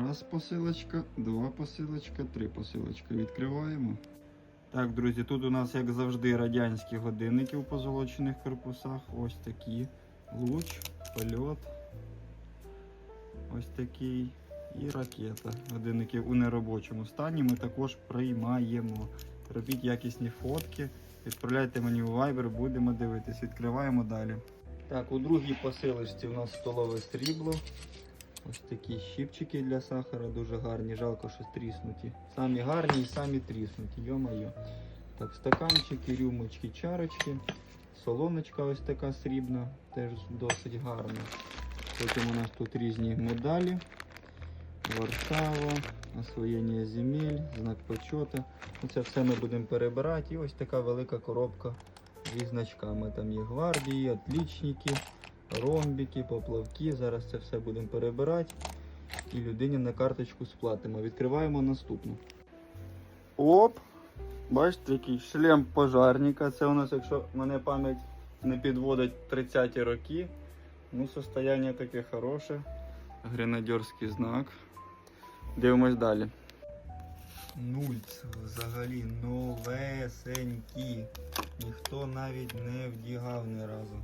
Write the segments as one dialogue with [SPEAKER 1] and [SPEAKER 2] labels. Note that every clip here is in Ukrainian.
[SPEAKER 1] Раз посилочка, два посилочка, три посилочка. Відкриваємо. Так, друзі, тут у нас, як завжди, радянські годинники у позолочених корпусах. Ось такі. Луч, польот. Ось такий. І ракета. Годинники у неробочому стані ми також приймаємо. Робіть якісні фотки. Відправляйте мені у Viber, будемо дивитись. Відкриваємо далі. Так, у другій посилочці у нас столове срібло. Ось такі щипчики для сахара, дуже гарні, жалко, що тріснуті. Самі гарні і самі тріснуті, йо-моє. Так, стаканчики, рюмочки, чарочки. Солоночка ось така срібна, теж досить гарна. Потім у нас тут різні медалі. Варшава, освоєння земель, знак почету. Це все ми будемо перебирати. І ось така велика коробка зі значками. Там є гвардії, отлічники, ромбики, поплавки. Зараз це все будемо перебирати. І людині на карточку сплатимо. Відкриваємо наступну. Оп! Бачите, який шлем пожарника. Це у нас, якщо мене пам'ять не підводить 30-ті роки. Ну, состояние таке хороше. Гренадерський знак. Дивимось далі. Нульц взагалі новесенькі. Ніхто навіть не вдягав ні разу.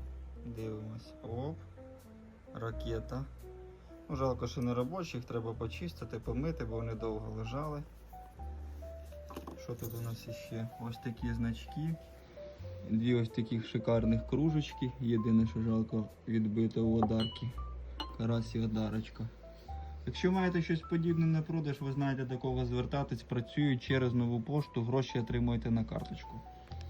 [SPEAKER 1] Дивимось. Оп. Ракета. Ну, жалко, що не робочі, їх треба почистити, помити, бо вони довго лежали. Що тут у нас іще? Ось такі значки. Дві ось таких шикарних кружечки. Єдине, що жалко відбито у одарки. Карась і одарочка. Якщо маєте щось подібне на продаж, ви знаєте до кого звертатись, працюють через нову пошту, гроші отримуєте на карточку.